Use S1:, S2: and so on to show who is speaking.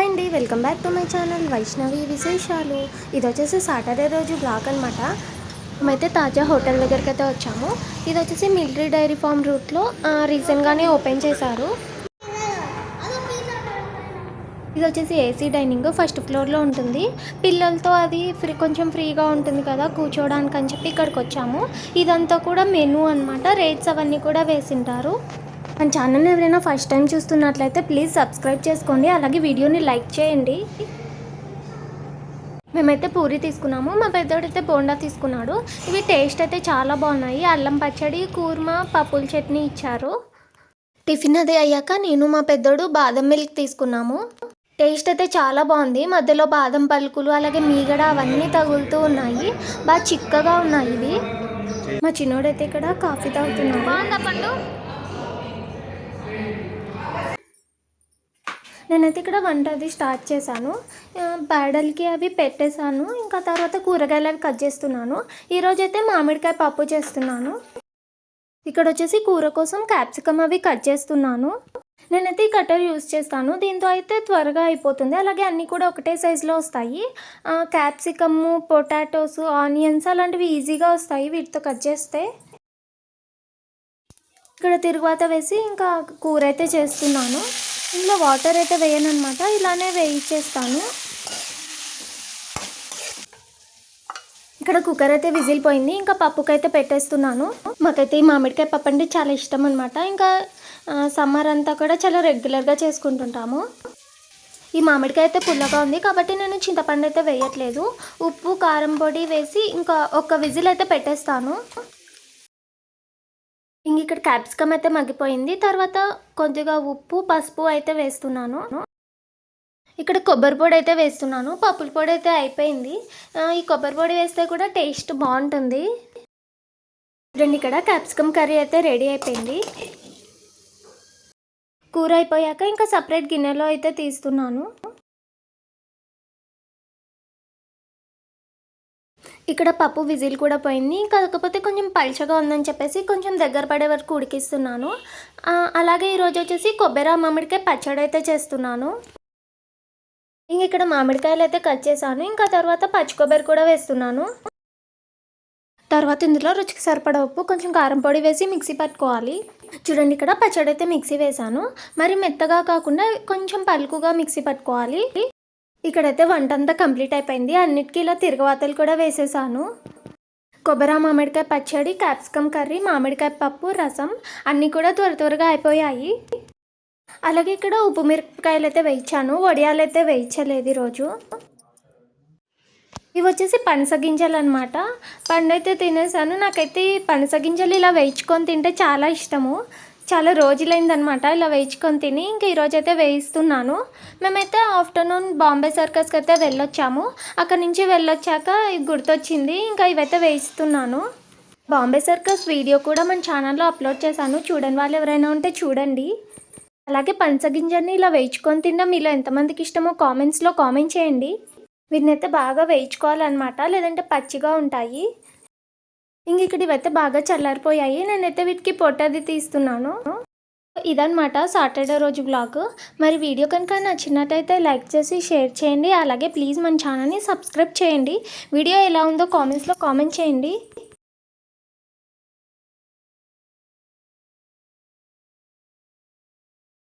S1: Hi అండి welcome back to my channel Vaishnavi విశేషాలు. ఇది వచ్చేసి సాటర్డే రోజు బ్లాగ్ అనమాట మేమైతే తాజా హోటల్ దగ్గరికి అయితే వచ్చాము. ఇది వచ్చేసి మిలిటరీ డైరీ ఫామ్ రూట్లో రీసెంట్గానే ఓపెన్ చేశారు. ఇది వచ్చేసి ఏసీ డైనింగ్ ఫస్ట్ ఫ్లోర్లో ఉంటుంది. పిల్లలతో అది ఫ్రీ కొంచెం ఫ్రీగా ఉంటుంది కదా కూర్చోవడానికి అని చెప్పి ఇక్కడికి వచ్చాము. ఇదంతా కూడా మెనూ అనమాట రేట్స్ అవన్నీ కూడా వేసింటారు. మన ఛానల్ ఎవరైనా ఫస్ట్ టైం చూస్తున్నట్లయితే ప్లీజ్ సబ్స్క్రైబ్ చేసుకోండి. అలాగే వీడియోని లైక్ చేయండి. మేమైతే పూరి తీసుకున్నాము. మా పెద్దోడైతే బోండా తీసుకున్నాడు. ఇవి టేస్ట్ అయితే చాలా బాగున్నాయి. అల్లం పచ్చడి కూర్మా పప్పుల చట్నీ ఇచ్చారు. టిఫిన్ అది అయ్యాక నేను మా పెద్దోడు బాదం మిల్క్ తీసుకున్నాము. టేస్ట్ అయితే చాలా బాగుంది. మధ్యలో బాదం పలుకులు అలాగే మీగడ అవన్నీ తగులుతూ ఉన్నాయి. బాగా చిక్కగా ఉన్నాయి ఇవి. మా చిన్నోడైతే ఇక్కడ కాఫీ తాగుతున్నాడు. నేనైతే ఇక్కడ వంట అది స్టార్ట్ చేశాను. బ్యాడల్కి అవి పెట్టేశాను. ఇంకా తర్వాత కూరగాయలు అవి కట్ చేస్తున్నాను. ఈరోజు అయితే మామిడికాయ పప్పు చేస్తున్నాను. ఇక్కడ వచ్చేసి కూర కోసం క్యాప్సికమ్ అవి కట్ చేస్తున్నాను. నేనైతే ఈ కట్టర్ యూస్ చేస్తాను. దీంతో అయితే త్వరగా అయిపోతుంది. అలాగే అన్నీ కూడా ఒకటే సైజులో వస్తాయి. క్యాప్సికమ్ పొటాటోస్ ఆనియన్స్ అలాంటివి ఈజీగా వస్తాయి వీటితో కట్ చేస్తే. ఇక్కడ తిరుగువాత వేసి ఇంకా కూర అయితే చేస్తున్నాను. ఇందులో వాటర్ అయితే వేయను అనమాట ఇలానే వేయించేస్తాను. ఇక్కడ కుక్కర్ అయితే విజిల్ పోయింది ఇంకా పప్పుకైతే పెట్టేస్తున్నాను. మాకైతే ఈ మామిడికాయ పప్పు అంటే చాలా ఇష్టం అనమాట ఇంకా సమ్మర్ అంతా కూడా చాలా రెగ్యులర్గా చేసుకుంటుంటాము. ఈ మామిడికాయ అయితే పుల్లగా ఉంది కాబట్టి నేను చింతపండు అయితే వేయట్లేదు. ఉప్పు కారం పొడి వేసి ఇంకా ఒక విజిల్ అయితే పెట్టేస్తాను. ఇంక ఇక్కడ క్యాప్సికమ్ అయితే మగ్గిపోయింది. తర్వాత కొద్దిగా ఉప్పు పసుపు అయితే వేస్తున్నాను. ఇక్కడ కొబ్బరి పొడి అయితే వేస్తున్నాను. పప్పుల పొడి అయితే అయిపోయింది. ఈ కొబ్బరి పొడి వేస్తే కూడా టేస్ట్ బాగుంటుంది. చూడండి ఇక్కడ క్యాప్సికమ్ కర్రీ అయితే రెడీ అయిపోయింది. కూర అయిపోయాక ఇంకా సపరేట్ గిన్నెలో అయితే తీస్తున్నాను. ఇక్కడ పప్పు విజిల్ కూడా పోయింది. కాకపోతే కొంచెం పల్చగా ఉందని చెప్పేసి కొంచెం దగ్గర పడే వరకు ఉడికిస్తున్నాను. అలాగే ఈరోజు వచ్చేసి కొబ్బరి మామిడికాయ పచ్చడి అయితే చేస్తున్నాను. ఇంక ఇక్కడ మామిడికాయలు అయితే కట్ చేశాను. ఇంకా తర్వాత పచ్చి కొబ్బరి కూడా వేస్తున్నాను. తర్వాత ఇందులో రుచికి సరిపడా ఉప్పు కొంచెం కారం పొడి వేసి మిక్సీ పట్టుకోవాలి. చూడండి ఇక్కడ పచ్చడి అయితే మిక్సీ వేశాను. మరి మెత్తగా కాకుండా కొంచెం పలుకుగా మిక్సీ పట్టుకోవాలి. ఇక్కడైతే వంట అంతా కంప్లీట్ అయిపోయింది. అన్నిటికీ ఇలా తిరగవాతలు కూడా వేసేసాను. కొబ్బరి మామిడికాయ పచ్చడి క్యాప్సికమ్ కర్రీ మామిడికాయ పప్పు రసం అన్నీ కూడా త్వర త్వరగా అయిపోయాయి. అలాగే ఇక్కడ ఉప్పు మిరపకాయలు అయితే వేయించాను. వడియాలు అయితే వేయించలేదు ఈరోజు. ఇవి వచ్చేసి పనస గింజలు అనమాట పండు అయితే తినేసాను. నాకైతే ఈ పనస గింజలు ఇలా వేయించుకొని తింటే చాలా ఇష్టము. చాలా రోజులైందనమాట ఇలా వేయించుకొని తిని ఇంక ఈరోజు అయితే వేయిస్తున్నాను. మేమైతే ఆఫ్టర్నూన్ బాంబే సర్కస్కి అయితే వెళ్ళొచ్చాము. అక్కడ నుంచి వెళ్ళొచ్చాక గుర్తొచ్చింది. ఇంకా ఇవైతే వేయిస్తున్నాను. బాంబే సర్కస్ వీడియో కూడా మన ఛానల్లో అప్లోడ్ చేశాను. చూడని వాళ్ళు ఎవరైనా ఉంటే చూడండి. అలాగే పంచగింజని ఇలా వేయించుకొని తినడం మీలో ఎంతమందికి ఇష్టమో కామెంట్స్లో కామెంట్ చేయండి. వీటినైతే బాగా వేయించుకోవాలన్నమాట. లేదంటే పచ్చిగా ఉంటాయి. ఇంక ఇక్కడ ఇవైతే బాగా చల్లారిపోయాయి. నేనైతే వీటికి పొట్టది తీస్తున్నాను. ఇదనమాట సాటర్డే రోజు బ్లాగ్ మరి వీడియో కనుక నచ్చినట్టయితే లైక్ చేసి షేర్ చేయండి. అలాగే ప్లీజ్ మన ఛానల్ని సబ్స్క్రైబ్ చేయండి. వీడియో ఎలా ఉందో కామెంట్స్లో కామెంట్ చేయండి.